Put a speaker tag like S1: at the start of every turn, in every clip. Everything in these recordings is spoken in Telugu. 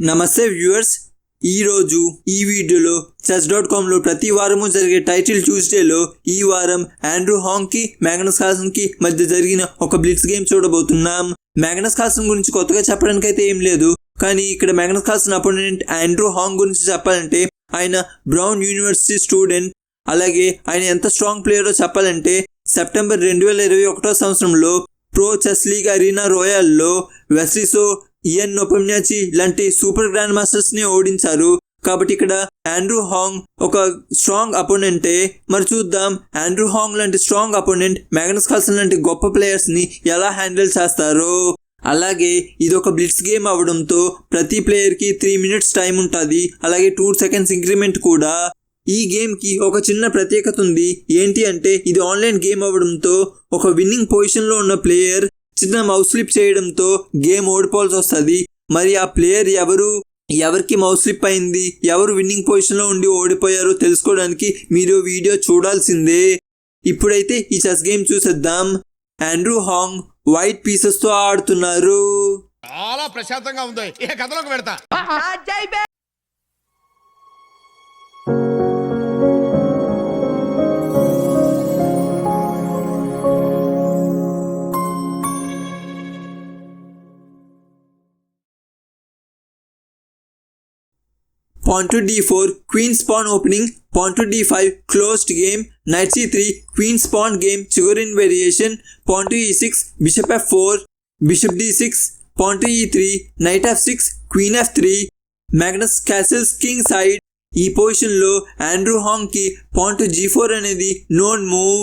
S1: నమస్తే వ్యూవర్స్. ఈరోజు ఈ వీడియోలో చెస్ డాట్ కామ్లో ప్రతి వారము జరిగే టైటిల్ ట్యూస్డేలో ఈ వారం ఆండ్రూ హాంగ్కి మ్యాగ్నస్ కాసన్కి మధ్య జరిగిన ఒక బ్లిట్స్ గేమ్ చూడబోతున్నాం. మ్యాగ్నస్ కార్సన్ గురించి కొత్తగా చెప్పడానికి అయితే ఏం లేదు. కానీ ఇక్కడ Magnus Carlsen opponent Andrew Hong గురించి చెప్పాలంటే ఆయన బ్రౌన్ యూనివర్సిటీ స్టూడెంట్ అలాగే ఆయన ఎంత స్ట్రాంగ్ ప్లేయరో చెప్పాలంటే సెప్టెంబర్ రెండు వేల ఇరవై ఒకటో సంవత్సరంలో ప్రో చెస్ లీగ్ అరీనా రోయల్లో వెస్లిసో ఇయన్ నొపమ్యాచి లాంటి సూపర్ గ్రాండ్ మాస్టర్స్ని ఓడించారు. కాబట్టి ఇక్కడ ఆండ్రూ హాంగ్ ఒక స్ట్రాంగ్ అపోనెంటే మరి చూద్దాం. ఆండ్రూ హాంగ్ లాంటి స్ట్రాంగ్ అపోనెంట్ మ్యాగ్నస్ కాల్సన్ లాంటి గొప్ప ప్లేయర్స్ని ఎలా హ్యాండిల్ చేస్తారో? అలాగే ఇది ఒక బ్లిట్స్ గేమ్ అవడంతో ప్రతి ప్లేయర్కి త్రీ మినిట్స్ టైం ఉంటుంది. అలాగే టూ సెకండ్స్ ఇంక్రిమెంట్ కూడా. ఈ గేమ్కి ఒక చిన్న ప్రత్యేకత ఉంది. ఏంటి అంటే ఇది ఆన్లైన్ గేమ్ అవ్వడంతో ఒక విన్నింగ్ పొజిషన్లో ఉన్న ప్లేయర్ చిన్న మౌస్ స్లిప్ చేయడంతో గేమ్ ఓడిపోవాల్సి వస్తుంది. మరి ఆ ప్లేయర్ ఎవరు? ఎవరికి మౌస్ స్లిప్ అయింది? ఎవరు విన్నింగ్ పొజిషన్లో ఉండి ఓడిపోయారో తెలుసుకోవడానికి మీరు వీడియో చూడాల్సిందే. ఇప్పుడైతే ఈ చెస్ గేమ్ చూసేద్దాం. ఆండ్రూ హాంగ్ వైట్ పీసెస్తో ఆడుతున్నారు.
S2: చాలా ప్రశాంతంగా ఉంది. ఇక కథలోకి పెడతా
S1: pawn to d4 queen spawn opening pawn to d5 closed game knight c3 queen spawn game chigorin variation pawn to e6 bishop f4 bishop d6 pawn to e3 knight f6 queen f3 magnus castles king side ఈ పొజిషన్లో ఆండ్రూ హాంగ్కి పాన్ టు జీ ఫోర్ అనేది నోన్ మూవ్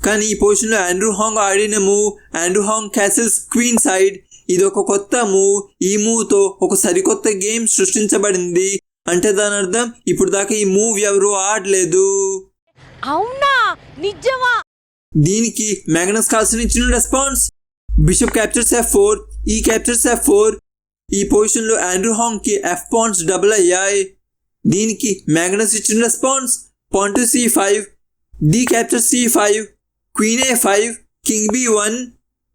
S1: కానీ ఈ పొజిషన్లో ఆండ్రూ హాంగ్ ఆడిన move Andrew Hong castles queen side ఇది ఒక కొత్త మూవ్ ఈ మూవ్తో ఒక సరికొత్త గేమ్ సృష్టించబడింది అంటే దాని అర్థం ఇప్పుడు దాకా ఈ మూవ్ ఎవరు ఆడలేదు.
S3: అవునా? నిజమా?
S1: దీనికి మ్యాగ్నస్ కార్సన్ ఇచ్చిన response. Bishop captures f four e captures f four ఈ పొజిషన్లో ఆండ్రూ హాంగ్కి ఎఫ్ పాయింట్స్ డబుల్ అయ్యాయి. దీనికి మ్యాగ్నస్ ఇచ్చిన response pawn to c five d capture c five queen a five king b one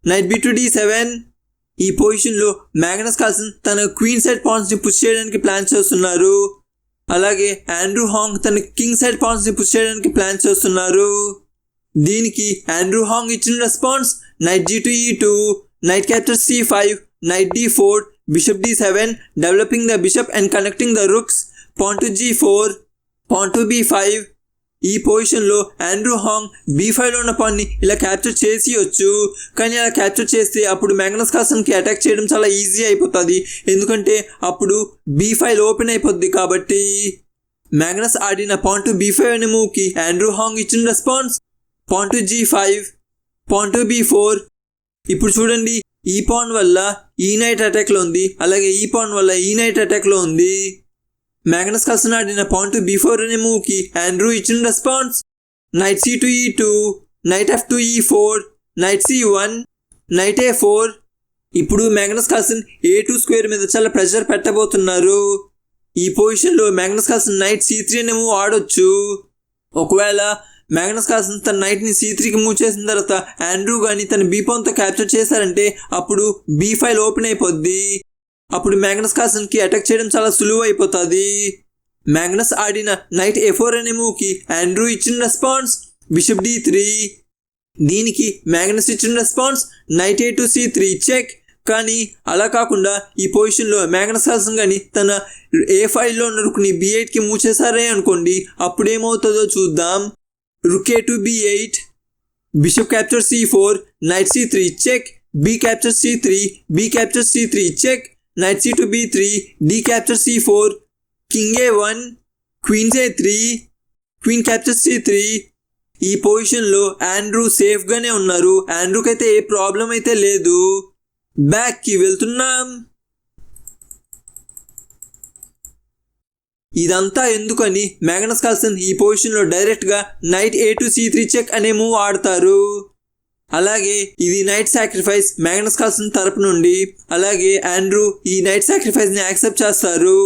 S1: knight b to d seven ఈ పొజిషన్లో మ్యాగ్నస్ కార్సన్ తన క్వీన్ సైడ్ పాయింట్స్ని పుష్ చేయడానికి ప్లాన్ చేస్తున్నారు. అలాగే ఆండ్రూ హాంగ్ తన కింగ్ సైడ్ పాయింట్స్ని పుష్ చేయడానికి ప్లాన్ చేస్తున్నారు. దీనికి ఆండ్రూ హాంగ్ ఇచ్చిన response knight g to e two knight capture c five knight d four bishop d seven developing the bishop and connecting the rooks pawn to g four pawn to b five ఈ పొజిషన్లో ఆండ్రూ హాంగ్ బీ ఫైవ్లో ఉన్న పాన్ని ఇలా క్యాప్చర్ చేసియొచ్చు. కానీ అలా క్యాప్చర్ చేస్తే అప్పుడు మ్యాగ్నస్ కాసన్కి అటాక్ చేయడం చాలా ఈజీ అయిపోతుంది. ఎందుకంటే అప్పుడు బీ ఫైవ్ ఓపెన్ అయిపోద్ది కాబట్టి. మ్యాగ్నస్ ఆడిన పాన్ టు బీ ఫైవ్ అనే మూవ్కి ఆండ్రూ హాంగ్ ఇచ్చిన response pawn to g five pawn to b four. ఇప్పుడు చూడండి ఈ పాన్ వల్ల ఈ నైట్ అటాక్లో ఉంది అలాగే ఈ పాన్ వల్ల ఈ నైట్ అటాక్లో ఉంది. మ్యాగ్నస్ కల్సన్ ఆడిన పాన్ టు బీ ఫోర్ అనే మూవ్కి ఆండ్రూ ఇచ్చిన response knight C to E two knight F to E four knight C one knight A four ఇప్పుడు Magnus Carlsen A two square మీద చాలా ప్రెషర్ పెట్టబోతున్నారు. ఈ పొజిషన్లో Magnus Carlsen knight c three అనే మూవ్ ఆడొచ్చు. ఒకవేళ మ్యాగ్నస్ కాల్సన్ తన నైట్ని సి త్రీకి మూవ్ చేసిన తర్వాత ఆండ్రూ కానీ తన బీ క్యాప్చర్ చేశారంటే అప్పుడు బీ ఫైవ్ ఓపెన్ అయిపోద్ది. అప్పుడు మ్యాగ్నస్ కాసన్కి అటాక్ చేయడం చాలా సులువు అయిపోతుంది. మ్యాగ్నస్ ఆడిన నైట్ ఏ ఫోర్ అనే మూవ్కి ఆండ్రూ ఇచ్చిన రెస్పాన్స్ బిషప్ డి త్రీ దీనికి మ్యాగ్నస్ ఇచ్చిన response knight a to c three check కానీ అలా కాకుండా ఈ పొజిషన్లో మ్యాగ్నస్ కాసన్ కానీ తన ఏ ఫైవ్లో ఉన్న రుక్ని బి ఎయిట్కి మూవ్ చేశారే అనుకోండి అప్పుడు ఏమవుతుందో చూద్దాం. Rook e to b eight bishop capture c four knight c three check b capture c three b capture c three check knight c to b three d capture c four king a one queens three queen capture c three ఈ పొజిషన్లో ఆండ్రూ సేఫ్గానే ఉన్నారు. ఆండ్రూకి అయితే ఏ ప్రాబ్లం అయితే లేదు. బ్యాక్కి వెళ్తున్నాం. ఇదంతా ఎందుకని? మ్యాగ్నస్ కాల్సన్ ఈ పొజిషన్లో డైరెక్ట్గా knight a to c three check అనే మూవ్ ఆడతారు. అలాగే ఇది నైట్ సాక్రిఫైస్ మ్యాగ్నస్ కాల్సన్ తరపు నుండి అలాగే ఆండ్రూ ఈ నైట్ సాక్రిఫైస్ని యాక్సెప్ట్ చేస్తారు.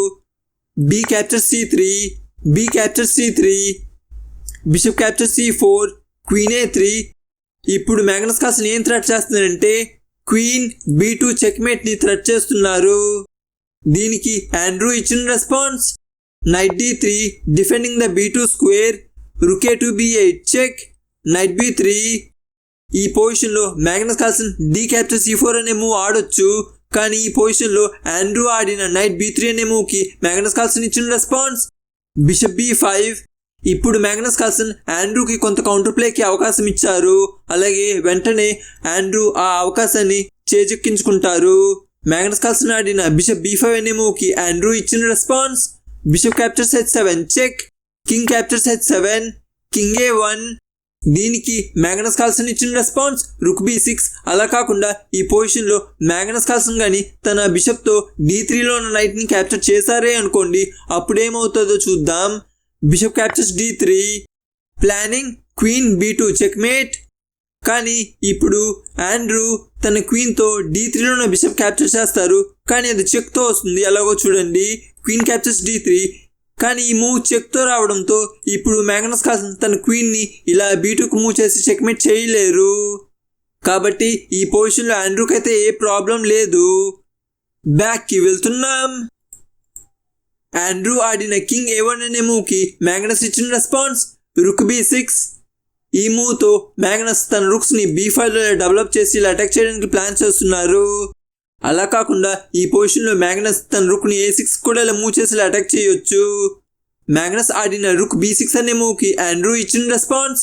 S1: B capture c three b capture c three bishop capture c four queen a three. ఇప్పుడు మ్యాగ్నస్ కాల్సన్ ఏం థ్రెట్ చేస్తున్నారంటే క్వీన్ బీ టూ చెక్మేట్ని థ్రెట్ చేస్తున్నారు. దీనికి ఆండ్రూ ఇచ్చిన response knight d three defending the b two square rook e to b eight check knight b three ఈ పొజిషన్లో Magnus Carlsen d capture c four అనే మూవ్ ఆడొచ్చు. కానీ ఈ పొజిషన్లో ఆండ్రూ ఆడిన నైట్ బి త్రీ అనే మూవ్కి మ్యాగ్నస్ కాల్సన్ ఇచ్చిన రెస్పాన్స్. Bishop B five. ఇప్పుడు మ్యాగ్నస్ కాల్సన్ ఆండ్రూకి కొంత కౌంటర్ ప్లేకి అవకాశం ఇచ్చారు. అలాగే వెంటనే ఆండ్రూ ఆ అవకాశాన్ని చేజెక్కించుకుంటారు. మ్యాగ్నస్ కాల్సన్ ఆడిన బిషప్ బి ఫైవ్ అనే మూవ్కి ఆండ్రూ ఇచ్చిన response. Bishop captures h seven check. King captures h seven king a one దీనికి మ్యాగ్నస్ కాల్సన్ ఇచ్చిన రెస్పాన్స్ రుక్ బి సిక్స్. అలా కాకుండా ఈ పొజిషన్లో మ్యాగ్నస్ కాల్సన్ కానీ తన బిషప్తో డీ త్రీలో ఉన్న నైట్ని క్యాప్చర్ చేశారే అనుకోండి అప్పుడేమవుతుందో చూద్దాం. Bishop captures d three. Planning queen b two checkmate కానీ ఇప్పుడు ఆండ్రూ తన క్వీన్తో డీ త్రీలో ఉన్న బిషప్ క్యాప్చర్ చేస్తారు కానీ అది చెక్తో వస్తుంది. ఎలాగో చూడండి క్వీన్ క్యాప్చర్స్ డీ త్రీ. కానీ ఈ మూవ్ చెక్తో రావడంతో ఇప్పుడు మ్యాగ్నస్ కాల్సన్ తన క్వీన్ని ఇలా బీటుకు మూవ్ చేసి చెక్మేట్ చేయలేరు. కాబట్టి ఈ పొజిషన్లో ఆండ్రూకి అయితే ఏ ప్రాబ్లం లేదు. బ్యాక్కి వెళ్తున్నాం. ఆండ్రూ ఆడిన కింగ్ ఏవన్ అనే మూవ్కి మ్యాగ్నస్ ఇచ్చిన రెస్పాన్స్ రుక్ బి సిక్స్ ఈ మూవ్తో మ్యాగ్నస్ తన రుక్స్ని బీ ఫైవ్లో డెవలప్ చేసి ఇలా అటాక్ చేయడానికి ప్లాన్ చేస్తున్నారు. అలా కాకుండా ఈ పొజిషన్లో మ్యాగ్నస్ తన రుక్ని ఏ సిక్స్ కూడా ఇలా మూవ్ చేసి అటాక్ చేయొచ్చు. మ్యాగ్నస్ ఆడిన రుక్ బీ సిక్స్ అనే మూవ్కి ఆండ్రూ ఇచ్చిన రెస్పాన్స్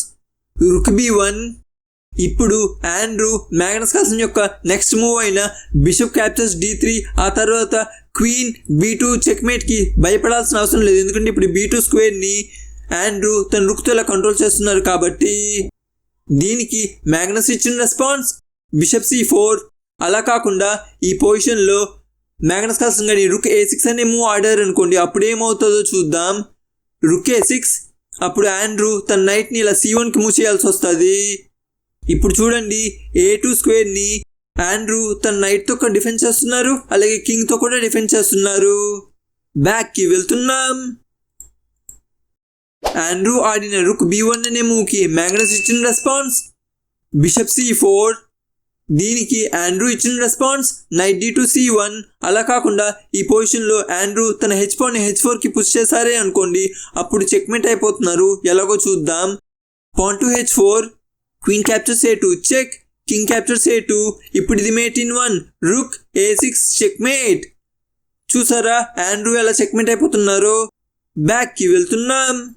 S1: రుక్ బి వన్ ఇప్పుడు ఆండ్రూ మ్యాగ్నస్ కాల్సన్ యొక్క నెక్స్ట్ మూవ్ అయిన బిషప్ క్యాప్చర్స్ డి త్రీ ఆ తర్వాత క్వీన్ బీ టూ చెక్మేట్కి భయపడాల్సిన అవసరం లేదు. ఎందుకంటే ఇప్పుడు బీ టూ స్క్వేర్ని ఆండ్రూ తన రుక్తో ఇలా కంట్రోల్ చేస్తున్నారు కాబట్టి దీనికి మ్యాగ్నస్ ఇచ్చిన రెస్పాన్స్ బిషప్ సి ఫోర్ అలా కాకుండా ఈ పొజిషన్లో మ్యాగ్నస్ కాల్సన్ కానీ రుక్ ఏ సిక్స్ అనే మూవ్ ఆడారు అనుకోండి అప్పుడు ఏమవుతుందో చూద్దాం. రుక్ ఏ సిక్స్ అప్పుడు ఆండ్రూ తన నైట్ని ఇలా సి వన్కి మూవ్ చేయాల్సి వస్తుంది. ఇప్పుడు చూడండి ఏ టూ స్క్వేర్ని ఆండ్రూ తన నైట్తో డిఫెన్స్ చేస్తున్నారు అలాగే కింగ్తో కూడా డిఫెన్స్ చేస్తున్నారు. బ్యాక్కి వెళ్తున్నాం. ఆండ్రూ ఆడిన రుక్ బి వన్ అనే మూవ్కి మ్యాగ్నస్ ఇచ్చిన రెస్పాన్స్. బిషప్ సి ఫోర్ దీనికి ఆండ్రూ ఇచ్చిన response knight d to c one అలా కాకుండా ఈ పొజిషన్లో ఆండ్రూ తన హెచ్ ఫోర్ని హెచ్ ఫోర్కి పుష్ చేశారే అనుకోండి అప్పుడు చెక్మేట్ అయిపోతున్నారు. ఎలాగో చూద్దాం. Pawn to h four queen captures a two check king captures a two ఇప్పుడు ఇది mate in one rook a six checkmate చూసారా? ఆండ్రూ ఎలా చెక్మేట్ అయిపోతున్నారో? బ్యాక్కి వెళ్తున్నాం.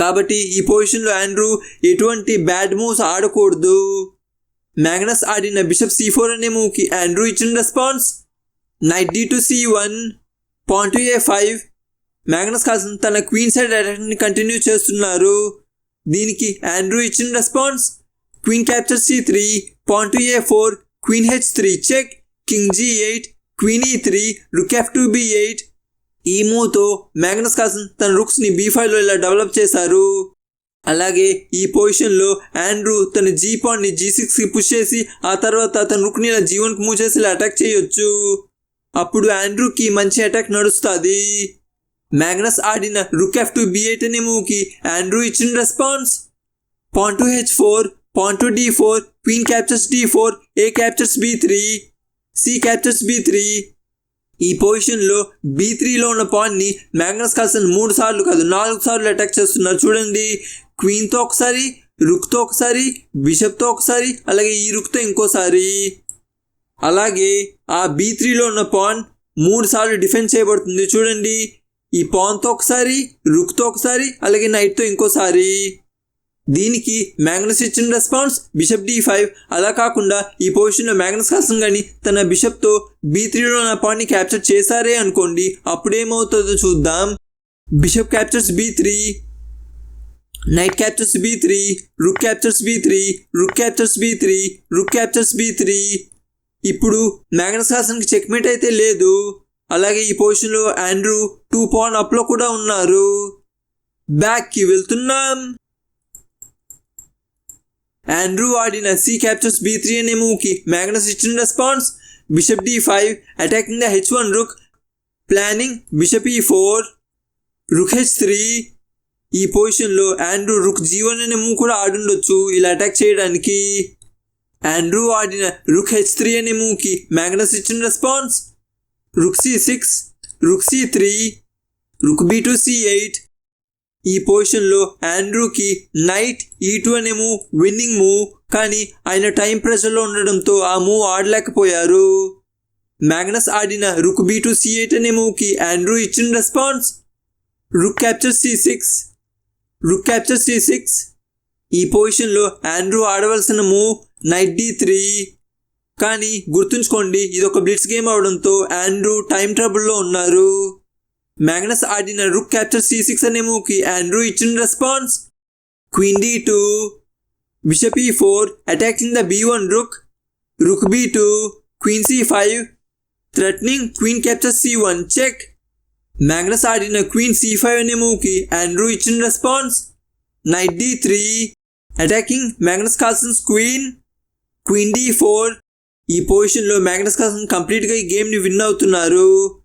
S1: కాబట్టి ఈ పొజిషన్లో ఆండ్రూ ఎటువంటి బ్యాడ్ మూవ్స్ ఆడకూడదు. మ్యాగ్నస్ ఆడిన బిషప్ సి ఫోర్ అనే మూవ్కి ఆండ్రూ ఇచ్చిన response? Knight d to c one pawn to a five. Magnus Carlsen తన క్వీన్ సైడ్ అటాక్ని కంటిన్యూ చేస్తున్నారు. దీనికి ఆండ్రూ ఇచ్చిన response? Queen capture c three pawn to a four queen h three check. King g eight queen e three rook f to b eight ఈ మూవ్తో మ్యాగ్నస్ కాల్సన్ తన రుక్స్ని బీ ఫైవ్లో ఇలా డెవలప్ చేశారు. అలాగే ఈ పొజిషన్లో ఆండ్రూ తన జీ పాయింట్ని జీ సిక్స్కి పుష్ చేసి ఆ తర్వాత తన రుక్ని ఇలా జీవన్కి మూవ్ చేసి ఇలా అటాక్ చేయొచ్చు. అప్పుడు ఆండ్రూకి మంచి అటాక్ నడుస్తుంది. మ్యాగ్నస్ ఆడిన rook f to b eight అనే మూవ్కి ఆండ్రూ ఇచ్చిన response pawn h four pawn d four queen captures d four a captures b three c captures b three ఈ పొజిషన్లో బీ త్రీలో ఉన్న పాయింట్ని మ్యాగ్నస్ కాల్సన్ మూడు సార్లు కాదు నాలుగు సార్లు అటాక్ చేస్తున్నారు. చూడండి క్వీన్తో ఒకసారి రుక్తో ఒకసారి బిషప్తో ఒకసారి అలాగే ఈ రుక్తో ఇంకోసారి. అలాగే ఆ బీ త్రీలో ఉన్న పాన్ మూడు సార్లు డిఫెన్స్ చేయబడుతుంది. చూడండి ఈ పాన్తో ఒకసారి రుక్తో ఒకసారి అలాగే నైట్తో ఇంకోసారి. దీనికి మ్యాగ్నస్ ఇచ్చిన రెస్పాన్స్ బిషప్ డి ఫైవ్ అలా కాకుండా ఈ పొజిషన్లో మ్యాగ్నస్ కాసం కానీ తన బిషప్తో బీ త్రీలో ఉన్న పాయింట్ని క్యాప్చర్ చేశారే అనుకోండి అప్పుడేమవుతుందో చూద్దాం. Bishop captures B three knight captures B three rook captures B three rook captures B three rook captures B three ఇప్పుడు మ్యాగ్నస్ కాసన్కి చెక్మేట్ అయితే లేదు. అలాగే ఈ పొజిషన్లో ఆండ్రూ టూ పాయింట్ అప్లో కూడా ఉన్నారు. బ్యాక్కి వెళ్తున్నాం. ఆండ్రూ ఆడిన సి క్యాప్చర్స్ బీ త్రీ అనే మూవ్కి మ్యాగ్నస్ ఇచ్చిన response bishop d five attacking the h one rook planning bishop e four rook h three ఈ పొజిషన్లో ఆండ్రూ రుక్ జీ వన్ అనే మూవ్ కూడా ఆడుండొచ్చు. ఇలా అటాక్ చేయడానికి ఆండ్రూ ఆడిన రుక్ హెచ్ త్రీ అనే మూవ్కి మ్యాగ్నస్ ఇచ్చిన response rook c six rook c three rook b to c eight ఈ పొజిషన్లో ఆండ్రూకి నైట్ ఈ టూ అనే మూవ్ విన్నింగ్ మూవ్ కానీ ఆయన టైం ప్రెషర్లో ఉండడంతో ఆ మూవ్ ఆడలేకపోయారు. మ్యాగ్నస్ ఆడిన rook b to c eight అనే మూవ్కి ఆండ్రూ ఇచ్చిన response. Rook capture c six. Rook capture c six. ఈ పొజిషన్లో ఆండ్రూ ఆడవలసిన మూవ్ నైట్ డి త్రీ. కానీ గుర్తుంచుకోండి ఇది ఒక బ్లిట్స్ గేమ్ అవడంతో ఆండ్రూ టైం ట్రబుల్లో ఉన్నారు. మ్యాగ్నస్ ఆడిన రుక్ క్యాప్చర్ సి సిక్స్ అనే మూవ్కి ఆండ్రూ ఇచ్చిన response queen d two bishop e four attacking the b one rook rook b two queen c five threatening queen capture c one check Magnus ఆడిన క్వీన్ సి ఫైవ్ అనే మూవ్కి ఆండ్రూ ఇచ్చిన response knight d three attacking Magnus Carlsen's queen queen d four ఈ పొజిషన్లో మ్యాగ్నస్ కాల్సన్ కంప్లీట్గా ఈ గేమ్ని విన్ అవుతున్నారు.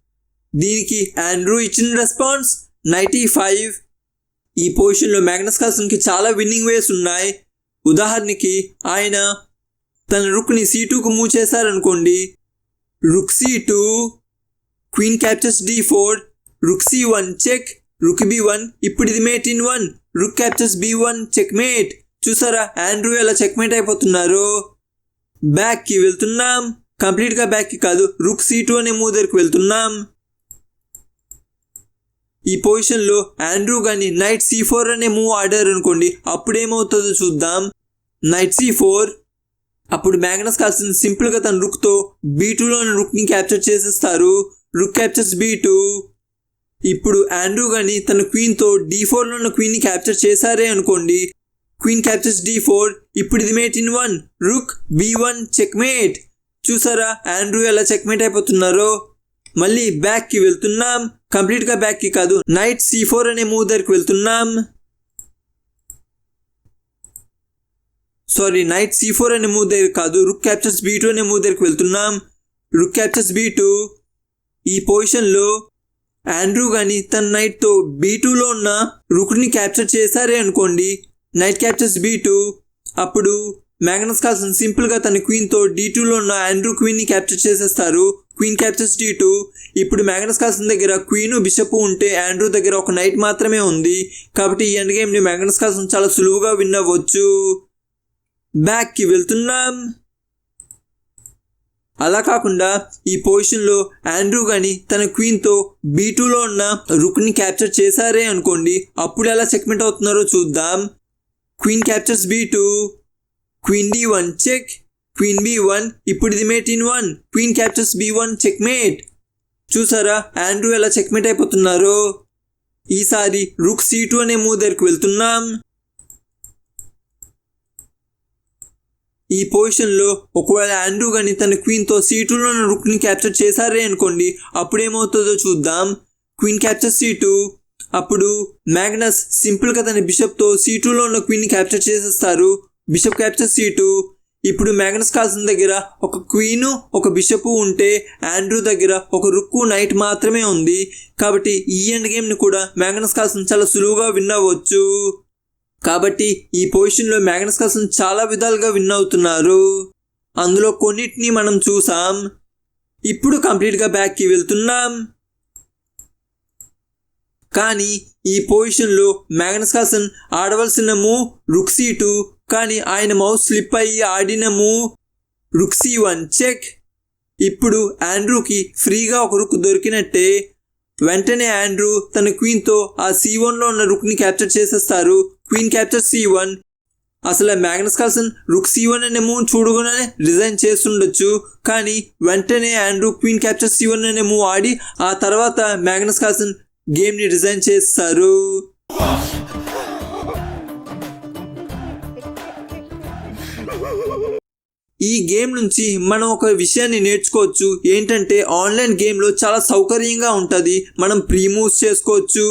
S1: దీనికి ఆండ్రూ ఇచ్చిన రెస్పాన్స్ నైంటీ ఫైవ్ ఈ పొజిషన్లో మ్యాగ్నస్ కాల్సన్కి చాలా విన్నింగ్ వేస్ ఉన్నాయి. ఉదాహరణకి ఆయన తన రుక్ని సి టూకు మూవ్ చేశారనుకోండి. Rook C two queen captures D four rook C one check rook B one ఇప్పుడు ఇది mate in one rook captures B one checkmate చూసారా ఆండ్రూ ఎలా చెక్ మేట్ అయిపోతున్నారు బ్యాక్కి వెళ్తున్నాం. కంప్లీట్గా బ్యాక్కి కాదు రుక్ సి టూ అనే మూవ్ దగ్గరికి వెళ్తున్నాం. ఈ పొజిషన్లో ఆండ్రూ కానీ నైట్ సి ఫోర్ అనే మూవ్ ఆడారు అనుకోండి అప్పుడు ఏమవుతుందో చూద్దాం. Knight C four. అప్పుడు మ్యాగ్నస్ కాల్సన్ సింపుల్గా తన రుక్తో బీ టూలోని రుక్ని క్యాప్చర్ చేసేస్తారు. Rook captures b two. ఇప్పుడు ఆండ్రూ కానీ తన క్వీన్తో డీ ఫోర్లో ఉన్న క్వీన్ని క్యాప్చర్ చేశారే అనుకోండి క్వీన్ క్యాప్చర్స్ డీ ఫోర్. ఇప్పుడు ఇది mate in one. Rook b one checkmate. చూసారా ఆండ్రూ ఎలా చెక్మేట్ అయిపోతున్నారో? మళ్ళీ బ్యాక్కి వెళ్తున్నాం. కంప్లీట్గా బ్యాక్కి కాదు నైట్ సి ఫోర్ అనే మూవ్ దగ్గరికి వెళ్తున్నాం. సారీ నైట్ సి ఫోర్ అనే మూవ్ దగ్గర కాదు రుక్ క్యాప్చర్స్ బీ టూ అనే మూవ్ దగ్గరికి వెళ్తున్నాం. రుక్ క్యాప్చర్స్ బీ టూ ఈ పొజిషన్లో ఆండ్రూ కానీ తన నైట్తో బీ టూలో ఉన్న రుక్ని క్యాప్చర్ చేశారే అనుకోండి నైట్ క్యాప్చర్స్ బీ టూ అప్పుడు మ్యాగ్నస్ కాల్సన్ సింపుల్గా తన క్వీన్తో డీ టూలో ఉన్న ఆండ్రూ క్వీన్ని క్యాప్చర్ చేసేస్తారు. క్వీన్ క్యాప్చర్స్ డీ టూ ఇప్పుడు మ్యాగ్నస్ కాల్సన్ దగ్గర క్వీన్ బిషప్ ఉంటే ఆండ్రూ దగ్గర ఒక నైట్ మాత్రమే ఉంది. కాబట్టి ఈ ఎండ్ గేమ్ని మ్యాగ్నస్ కాల్సన్ చాలా సులువుగా విన్ అవ్వచ్చు. బ్యాక్కి వెళ్తున్నాం. అలా కాకుండా ఈ పొజిషన్లో ఆండ్రూ కానీ తన క్వీన్తో బీ టూలో ఉన్న రుక్ని క్యాప్చర్ చేశారే అనుకోండి. అప్పుడు ఎలా చెక్మెంట్ అవుతున్నారో చూద్దాం. Queen captures b two queen d one check queen b one ఇప్పుడు ఇది mate in one queen captures b one check mate చూసారా? ఆండ్రూ ఎలా చెక్మేట్ అయిపోతున్నారో? ఈసారి రుక్ సి టూ అనే మూవ్ దగ్గరికి వెళ్తున్నాం. ఈ పొజిషన్లో ఒకవేళ ఆండ్రూ కానీ తన క్వీన్తో సి టూలో ఉన్న రుక్ని క్యాప్చర్ చేశారే అనుకోండి అప్పుడు ఏమవుతుందో చూద్దాం. క్వీన్ క్యాప్చర్ సి టూ అప్పుడు మ్యాగ్నస్ సింపుల్గా తన బిషప్తో సి టూలో ఉన్న క్వీన్ని క్యాప్చర్ చేసేస్తారు. బిషప్ క్యాప్చర్ సీటు ఇప్పుడు మ్యాగ్నస్ కాల్సన్ దగ్గర ఒక క్వీను ఒక బిషప్ ఉంటే ఆండ్రూ దగ్గర ఒక రుక్కు నైట్ మాత్రమే ఉంది. కాబట్టి ఈ ఎండ్ గేమ్ని కూడా మ్యాగ్నస్ కాల్సన్ చాలా సులువుగా విన్ అవ్వచ్చు. కాబట్టి ఈ పొజిషన్లో మ్యాగ్నస్ కాల్సన్ చాలా విధాలుగా విన్ అవుతున్నారు. అందులో కొన్నిటిని మనం చూసాం. ఇప్పుడు కంప్లీట్గా బ్యాక్కి వెళ్తున్నాం. కానీ ఈ పొజిషన్లో మ్యాగ్నస్ కాల్సన్ ఆడవలసిన మూవ్ రుక్ సీటు కానీ ఆయన మౌస్ స్లిప్ అయ్యి ఆడిన మూవ్ రుక్సీ వన్ చెక్. ఇప్పుడు ఆండ్రూకి ఫ్రీగా ఒక రుక్ దొరికినట్టే వెంటనే ఆండ్రూ తన క్వీన్తో ఆ సి వన్లో ఉన్న రుక్ని క్యాప్చర్ చేసేస్తారు. Queen capture c one. అసలు Magnus Carlsen rook c one అనే మూవ్ చూడగానే రిజైన్ చేస్తుండొచ్చు. కానీ వెంటనే Andrew queen capture c one అనే మూవ్ ఆడి ఆ తర్వాత మ్యాగ్నస్ కాల్సన్ గేమ్ని రిజైన్ చేస్తారు. ఈ గేమ్ నుంచి మనం ఒక విషయాన్ని నేర్చుకోవచ్చు. ఏంటంటే ఆన్లైన్ గేమ్లో చాలా సౌకర్యంగా ఉంటుంది. మనం ప్రీ మూవ్స్ చేసుకోవచ్చు.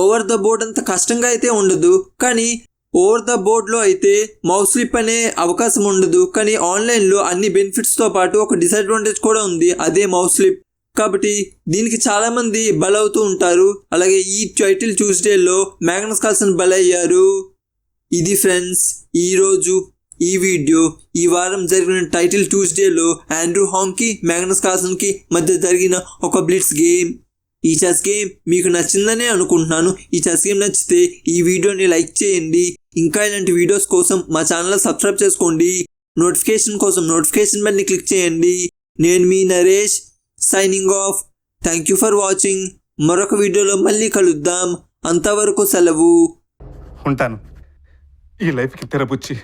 S1: ఓవర్ ద బోర్డ్ అంత కష్టంగా అయితే ఉండదు. కానీ ఓవర్ ద బోర్డ్లో అయితే మౌస్ స్లిప్ అనే అవకాశం ఉండదు. కానీ ఆన్లైన్లో అన్ని బెనిఫిట్స్తో పాటు ఒక డిసడ్వాంటేజ్ కూడా ఉంది. అదే మౌస్ స్లిప్ కాబట్టి దీనికి చాలామంది బలవుతూ ఉంటారు. అలాగే ఈ టైటిల్ ట్యూస్డేలో మ్యాగ్నస్ కాల్సన్ బలయ్యారు. ఇది ఫ్రెండ్స్ ఈరోజు ఈ వీడియో ఈ వారం జరిగిన టైటిల్ ట్యూస్డేలో ఆండ్రూ హాంగ్కి మ్యాగ్నస్ కార్సన్కి మధ్య జరిగిన ఒక బ్లిట్స్ గేమ్. ఈ చెస్ గేమ్ మీకు నచ్చిందనే అనుకుంటున్నాను. ఈ చెస్ గేమ్ నచ్చితే ఈ వీడియోని లైక్ చేయండి. ఇంకా ఇలాంటి వీడియోస్ కోసం మా ఛానల్ సబ్స్క్రైబ్ చేసుకోండి. నోటిఫికేషన్ కోసం నోటిఫికేషన్ బెల్ని క్లిక్ చేయండి. నేను మీ Naresh signing off. Thank you for watching. మరొక వీడియోలో మళ్ళీ కలుద్దాం. అంతవరకు సెలవు.
S4: ఉంటాను. ఈ లైఫ్కి తెరపుచ్చి